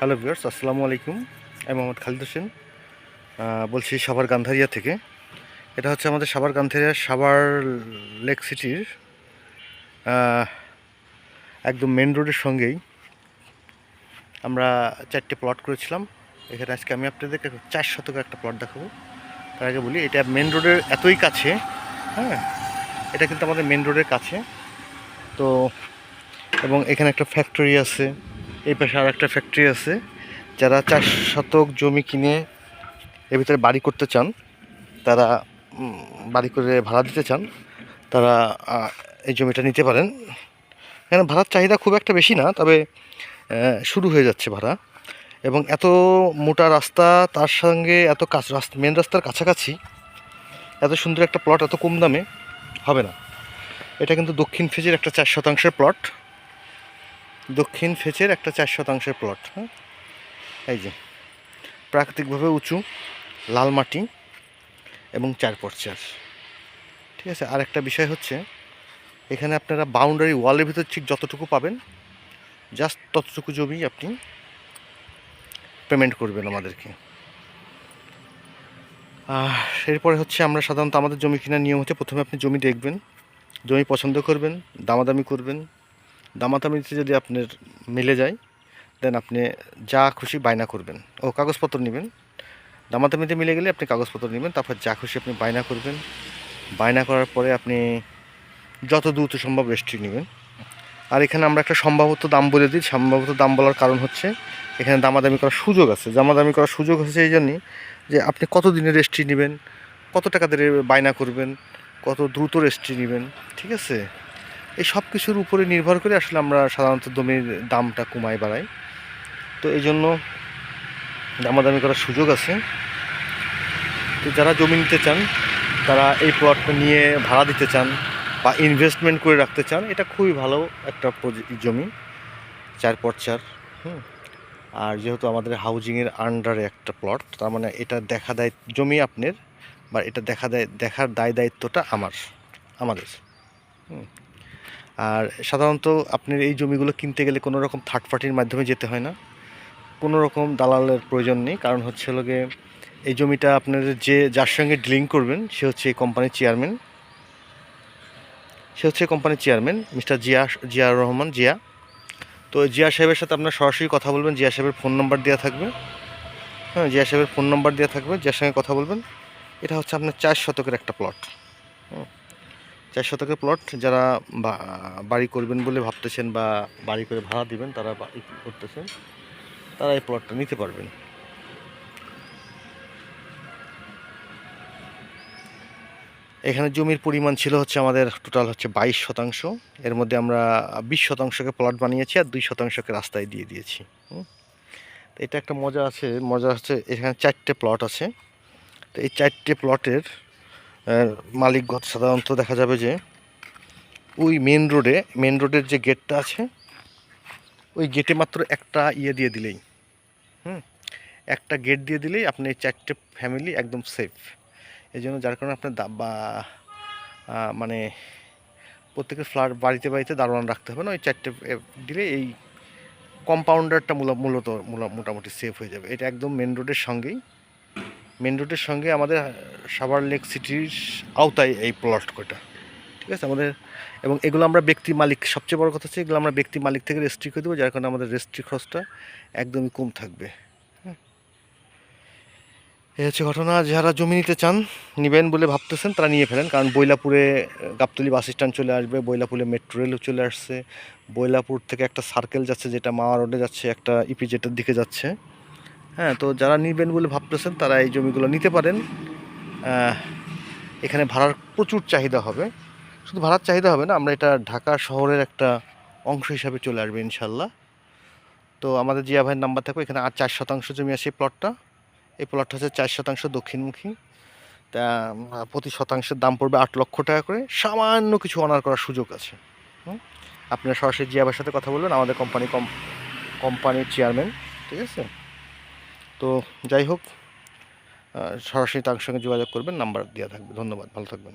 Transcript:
Hello viewers, আসসালামু আলাইকুম। আমি মোহাম্মদ খালিদ হোসেন। বলছি সাভার গান্ধারিয়া থেকে। এটা হচ্ছে আমাদের সাভার গান্ধারিয়া, সাভার লেক সিটির একদম মেন রোডের সঙ্গেই আমরা চারটে প্লট করেছিলাম। এখানে আজকে আমি আপনাদেরকে চার শতক একটা প্লট দেখাবো। তার আগে বলি, এটা মেন রোডের এতই কাছে হ্যাঁ এটা কিন্তু আমাদের মেন রোডের কাছে। তো, এবং এখানে একটা ফ্যাক্টরি আছে। এই পাশে আর একটা ফ্যাক্টরি আছে, যারা চার শতক জমি কিনে এর ভিতরে বাড়ি করতে চান, তারা বাড়ি করে ভাড়া দিতে চান, তারা এই জমিটা নিতে পারেন। এখানে ভাড়ার চাহিদা খুব একটা বেশি না, তবে শুরু হয়ে যাচ্ছে ভাড়া। এবং এত মোটা রাস্তা, তার সঙ্গে এত কাছ, রাস্তা মেন রাস্তার কাছাকাছি, এত সুন্দর একটা প্লট এত কম দামে হবে না। এটা কিন্তু দক্ষিণ ফেজের একটা চার শতাংশের প্লট দক্ষিণ ফেচের একটা চার শতাংশের প্লট হ্যাঁ? এই যে, প্রাকৃতিকভাবে উঁচু, লাল মাটি এবং চার পর চার ঠিক আছে, আর একটা বিষয় হচ্ছে, এখানে আপনারা বাউন্ডারি ওয়ালের ভিতর ঠিক যতটুকু পাবেন জাস্ট ততটুকু জমি আপনি পেমেন্ট করবেন আমাদেরকে। এরপরে হচ্ছে আমরা সাধারণত আমাদের জমি কেনার নিয়ম হচ্ছে প্রথমে আপনি জমি দেখবেন, জমি পছন্দ করবেন, দামাদামি করবেন দামাদামিতে যদি আপনার মিলে যায় দেন আপনি যা খুশি বায়না করবেন। ও, কাগজপত্র নেবেন। দামাতামিতে মিলে গেলে আপনি কাগজপত্র নেবেন, তারপর যা খুশি আপনি বায়না করবেন। বায়না করার পরে আপনি যত দ্রুত সম্ভব রেস্ট্রি নেবেন। আর এখানে আমরা একটা সম্ভাবত দাম বলে দিই। সম্ভাবত দাম বলার কারণ হচ্ছে, এখানে দামাদামি করার সুযোগ আছে। দামাদামি করার সুযোগ হচ্ছে এই জন্যই যে আপনি কত দিনের রেস্ট্রি নেবেন, কত টাকা দিয়ে বায়না করবেন, কত দ্রুত রেস্ট্রি নেবেন, ঠিক আছে? এই সব কিছুর উপরে নির্ভর করে আসলে আমরা সাধারণত জমির দামটা কমাই, বাড়াই। তো এই জন্য দামাদামি করার সুযোগ আছে। তো যারা জমি নিতে চান, তারা এই প্লটটা নিয়ে ভাড়া দিতে চান বা ইনভেস্টমেন্ট করে রাখতে চান, এটা খুবই ভালো একটা জমি। চার পর চার, হুম। আর যেহেতু আমাদের হাউজিংয়ের আন্ডারে একটা প্লট তার মানে এটা দেখা দেয় জমি আপনার বা এটা দেখা দেয় দেখার দায় দায়িত্বটা আমার, আমাদের। হুম। আর সাধারণত আপনার এই জমিগুলো কিনতে গেলে কোনো রকম থার্ড পার্টির মাধ্যমে যেতে হয় না। কোনো রকম দালালের প্রয়োজন নেই, কারণ হচ্ছে গিয়ে এই জমিটা আপনার যে, যার সঙ্গে ডিলিং করবেন, সে হচ্ছে এই কোম্পানির চেয়ারম্যান সে হচ্ছে কোম্পানির চেয়ারম্যান মিস্টার জিয়া জিয়া রহমান জিয়া। তো জিয়া সাহেবের সাথে আপনার সরাসরি কথা বলবেন, জিয়া সাহেবের ফোন নাম্বার দেওয়া থাকবে। হ্যাঁ জিয়া সাহেবের ফোন নাম্বার দেওয়া থাকবে যার সঙ্গে কথা বলবেন। এটা হচ্ছে আপনার চার শতকের একটা প্লট চার শতকের প্লট যারা বাড়ি করবেন বলে ভাবতেছেন বা বাড়ি করে ভাড়া দিবেন, তারা করতেছেন, তারা এই প্লটটা নিতে পারবেন। এখানে জমির পরিমাণ ছিল হচ্ছে আমাদের টোটাল হচ্ছে বাইশ শতাংশ। এর মধ্যে আমরা বিশ শতাংশকে প্লট বানিয়েছি আর দুই শতাংশকে রাস্তায় দিয়ে দিয়েছি। এটা একটা মজা আছে। মজা হচ্ছে এখানে চারটে প্লট আছে। তো এই চারটে প্লটের মালিকগত সাধারণত দেখা যাবে যে ওই মেন রোডে মেন রোডের যে গেটটা আছে, ওই গেটে মাত্র একটা ইয়ে দিয়ে দিলেই। হুম? একটা গেট দিয়ে দিলেই আপনি চারটে ফ্যামিলি একদম সেফ এই জন্য যার কারণে আপনার বা মানে প্রত্যেকের ফ্ল্যাট বাড়িতে বাড়িতে দারোয়ান রাখতে হবে না, ওই চারটে দিলে এই কম্পাউন্ডারটা মূল- মূলত মোটামুটি সেফ হয়ে যাবে। এটা একদম মেন রোডের সঙ্গেই মেন রোডের সঙ্গে আমাদের সাভার লেক সিটির আওতায় এই প্লট কটা। ঠিক আছে? আমাদের, এবং এগুলো আমরা ব্যক্তি মালিক, সবচেয়ে বড় কথা হচ্ছে এগুলো আমরা ব্যক্তি মালিক থেকে রেজিস্ট্রি করে দেবো, যার কারণে আমাদের রেজিস্ট্রি খরচটা একদমই কম থাকবে। হ্যাঁ? এই হচ্ছে ঘটনা। যারা জমি নিতে চান, নেবেন বলে ভাবতেছেন, তারা নিয়ে ফেলেন। কারণ বৈলাপুরে গাবতলি বাস স্ট্যান্ড চলে আসবে, বৈলাপুরে মেট্রো রেলও চলে আসছে। বৈলাপুর থেকে একটা সার্কেল যাচ্ছে, যেটা মাওয়া রোডে যাচ্ছে, একটা ইপিজেটের দিকে যাচ্ছে। হ্যাঁ তো যারা নেবেন বলে ভাবতেছেন, তারা এই জমিগুলো নিতে পারেন। এখানে ভাড়ার প্রচুর চাহিদা হবে। শুধু ভাড়ার চাহিদা হবে না, আমরা এটা ঢাকা শহরের একটা অংশ হিসাবে চলে আসবে ইনশাল্লাহ তো আমাদের জিয়া ভাইয়ের নাম্বার থাকবে, এখানে আর চার শতাংশ জমি আছে এই প্লটটা এই প্লটটা হচ্ছে চার শতাংশ দক্ষিণমুখী। তা প্রতি শতাংশের দাম পড়বে আট লক্ষ টাকা করে। সামান্য কিছু অনার করার সুযোগ আছে? আপনারা সরাসরি জিয়া ভাইয়ের সাথে কথা বলবেন, আমাদের কোম্পানি কম, কোম্পানির চেয়ারম্যান ঠিক আছে? তো যাই হোক সরাসরি তার সঙ্গে যোগাযোগ করবেন নাম্বার দেওয়া থাকবে। ধন্যবাদ ভালো থাকবেন।